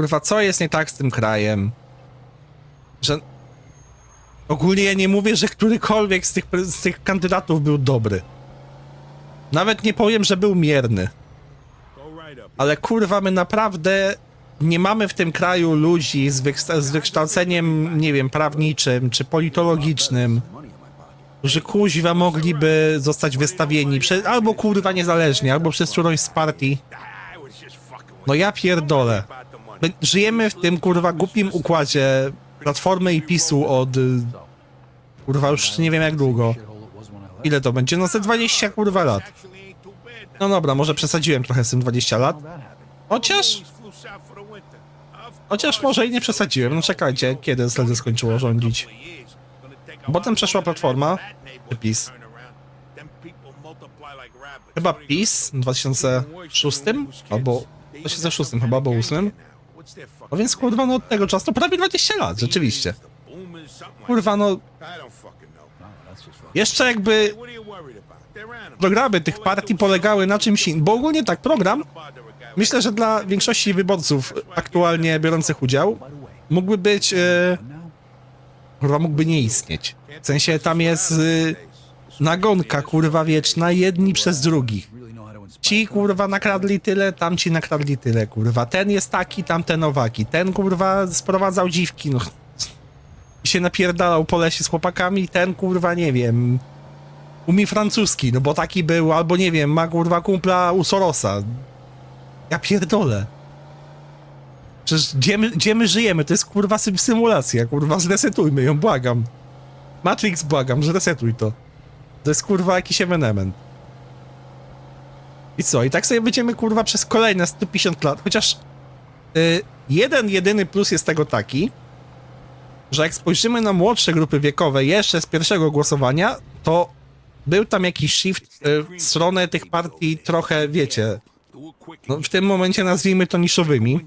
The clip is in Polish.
Kurwa, co jest nie tak z tym krajem? Że... Ogólnie ja nie mówię, że którykolwiek z tych, z tych kandydatów był dobry. Nawet nie powiem, że był mierny. Ale kurwa, my naprawdę nie mamy w tym kraju ludzi z, z wykształceniem, nie wiem, prawniczym czy politologicznym, że kuźwa mogliby zostać wystawieni prze- albo kurwa niezależnie, albo przez którąś z partii. No ja pierdolę. My żyjemy w tym kurwa głupim układzie Platformy i PiSu od y, kurwa już nie wiem jak długo. Ile to będzie? No ze 20 kurwa lat. No dobra, może przesadziłem trochę z tym 20 lat. Chociaż, chociaż może i nie przesadziłem. No czekajcie, kiedy wtedy skończyło rządzić? Potem przeszła Platforma, PiS? Chyba PiS w 2006 albo 2006 chyba, albo 8. No więc kurwa, no od tego czasu to prawie 20 lat, rzeczywiście. Kurwa, no jeszcze jakby programy tych partii polegały na czymś innym, bo ogólnie tak, program myślę, że dla większości wyborców aktualnie biorących udział mógłby być, e, kurwa, mógłby nie istnieć. W sensie tam jest e, nagonka, kurwa, wieczna, jedni przez drugich. Ci kurwa nakradli tyle, tamci nakradli tyle, kurwa. Ten jest taki, tamten owaki. Ten kurwa sprowadzał dziwki, no. I się napierdalał po lesie z chłopakami, ten kurwa nie wiem. Umie francuski, no bo taki był, albo nie wiem, ma kurwa kumpla u Sorosa. Ja pierdolę. Przecież gdzie my, gdzie my żyjemy? To jest kurwa sym- symulacja, kurwa, zresetujmy ją, błagam. Matrix, błagam, zresetuj to. To jest kurwa jakiś ewenement. I co? I tak sobie będziemy kurwa przez kolejne 150 lat, chociaż y, jeden jedyny plus jest tego taki, że jak spojrzymy na młodsze grupy wiekowe jeszcze z pierwszego głosowania, to był tam jakiś shift y, w stronę tych partii trochę, wiecie, no w tym momencie nazwijmy to niszowymi.